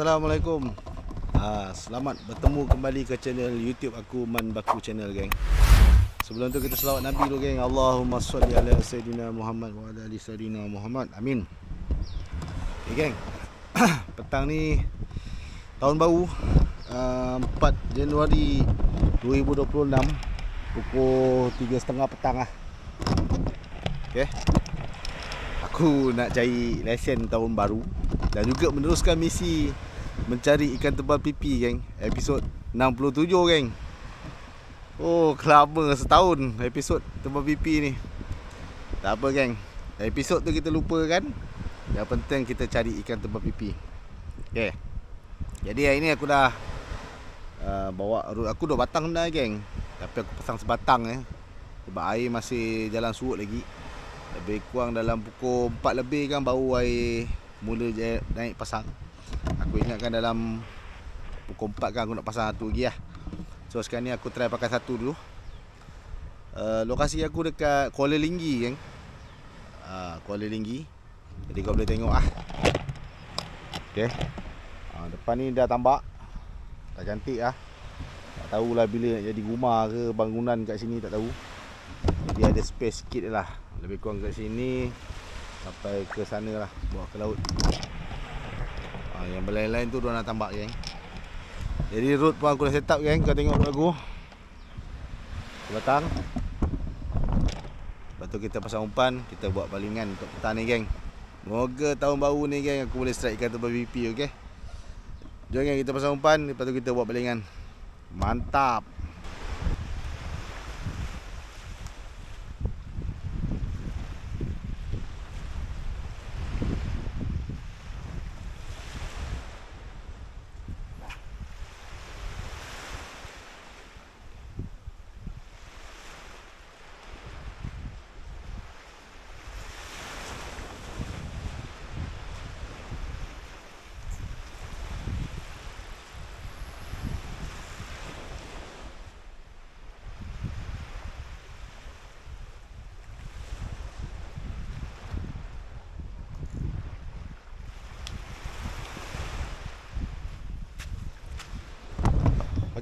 Assalamualaikum. Ha, Selamat bertemu kembali ke channel YouTube aku Man Baku Channel geng. Sebelum tu kita selawat Nabi dulu geng. Allahumma salli ala Sayyidina Muhammad wa ala Sayyidina Muhammad. Amin. Okay geng. Petang ni Tahun baru uh, 4 Januari 2026 Pukul 3.30 petang lah. Okay Aku nak cari lesen tahun baru dan juga meneruskan misi mencari ikan tebal pipi geng. Episod 67 geng. Oh kelama setahun episod tebal pipi ni. Tak apa geng. Episod tu kita lupa kan yang penting kita cari ikan tebal pipi. Okay. jadi hari ni aku dah uh, bawa aku dah batang dah geng. Tapi aku pasang sebatang eh. Sebab air masih jalan surut lagi. Lebih kurang dalam pukul 4 lebih kan baru air mula naik pasang Aku ingatkan dalam pukul 4 kan aku nak pasang satu lagi lah. So sekarang ni aku try pakai satu dulu. Uh, Lokasi aku dekat Kuala Linggi kan uh, Kuala Linggi. Jadi kau boleh tengok ah. Okay uh, Depan ni dah tambak. Dah cantik ah. Tak tahulah bila nak jadi rumah ke bangunan kat sini tak tahu. Jadi ada space sikit lah. Lebih kurang kat sini sampai ke sana lah bawa ke laut ha, yang berlain-lain tu dia nak tambak geng. Jadi road pun aku dah set up geng. Kau tengok aku belakang lepas tu kita pasang umpan kita buat balingan untuk petang ni geng. Moga tahun baru ni geng aku boleh strike ikan tebal BP ok Jom geng kita pasang umpan lepas tu kita buat balingan Mantap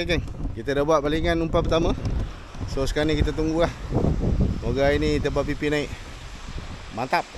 Okey geng, kita dah buat balingan umpan pertama. So sekarang ni kita tunggu lah. Moga hari ni tebal pipi naik. Mantap.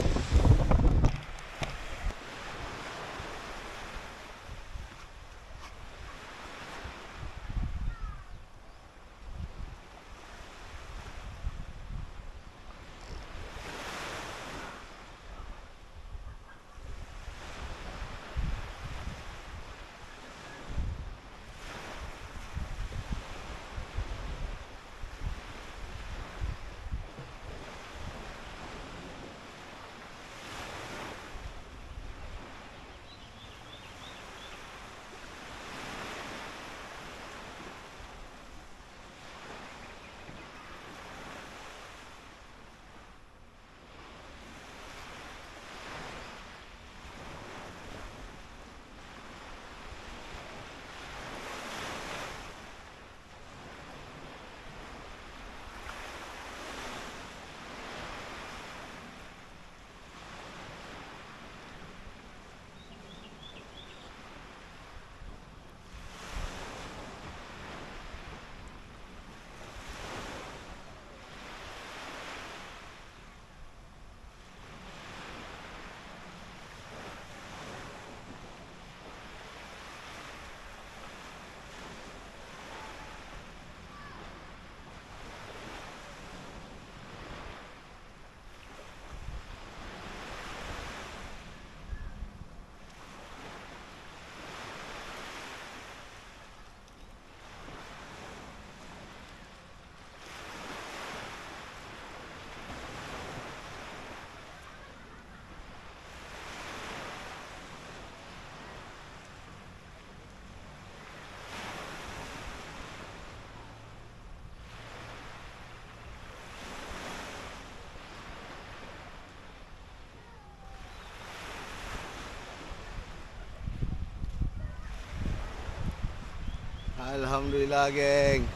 Alhamdulillah geng.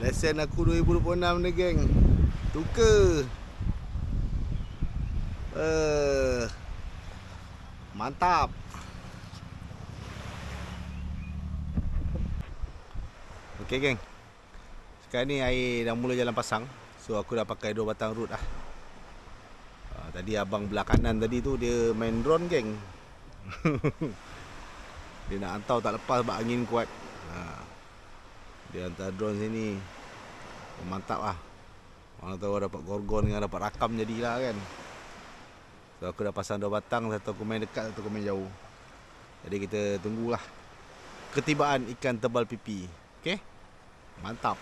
Lesen aku 2026 ni geng. Tuka uh, eh, Mantap. Ok geng. Sekarang ni air dah mula jalan pasang. So aku dah pakai dua batang root lah. Uh, Tadi abang belakangan tadi tu Dia main drone geng. Dia nak hantar tak lepas Sebab angin kuat uh, Dia hantar drone sini Mantap lah. Orang tahu dapat gorgon dengan dapat rakam jadilah kan. So aku dah pasang dua batang Satu aku main dekat Satu aku main jauh. Jadi kita tunggulah. Ketibaan ikan tebal pipi. Okay Mantap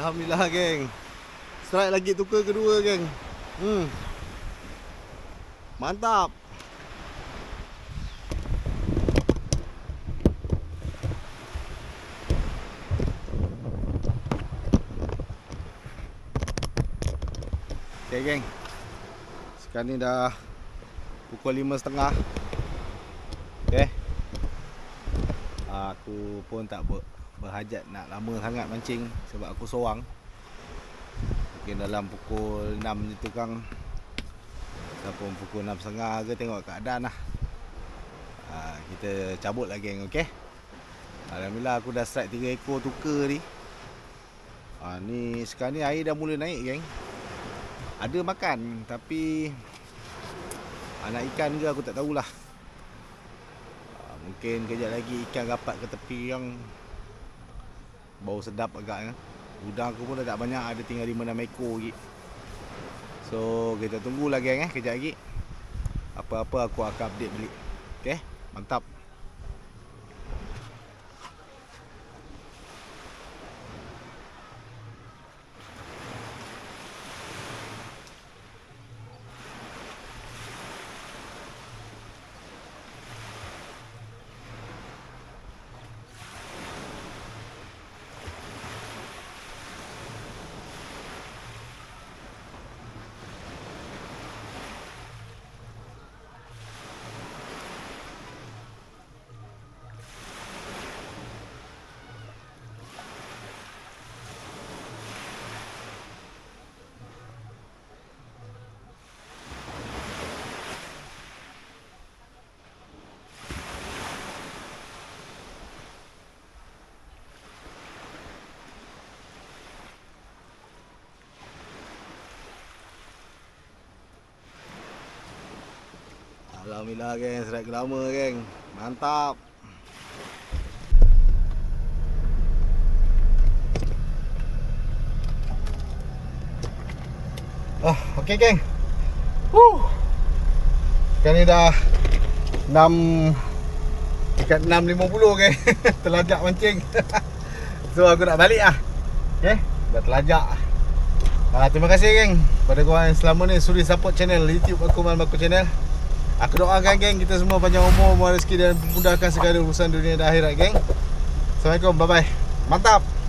Alhamdulillah geng. Strike lagi tukar kedua geng. Hmm. Mantap. Okay geng. Sekarang ni dah Pukul 5.30 Okay Aku pun tak ber berhajat nak lama sangat mancing sebab aku seorang. Mungkin dalam pukul 6 ni tu kang ataupun pukul 6.30 ke tengok keadaan lah. Ha, kita cabut lah geng ok Alhamdulillah aku dah strike 3 ekor tukar ni. Ha, ni sekarang ni air dah mula naik geng. Ada makan tapi anak ikan ke aku tak tahulah. Mungkin kejap lagi ikan rapat ke tepi yang bau sedap agak ya. Udang aku pun dah tak banyak, ada tinggal 5 6 ekor lagi. So, kita tunggulah geng eh kejap lagi. Apa-apa aku akan update balik. Okey, mantap. Alhamdulillah geng, serat lama geng. Mantap. Oh, okey geng. Woo. Sekarang ni dah 6 dekat 6.50 geng. Terlajak mancing. so aku nak balik ah. Okey, dah terlajak. Ah, terima kasih geng pada korang yang selama ni sudi support channel YouTube aku Man Baku Channel. Aku doakan geng kita semua panjang umur, muar rezeki dan memudahkan segala urusan dunia dan akhirat geng. Assalamualaikum, bye bye. Mantap.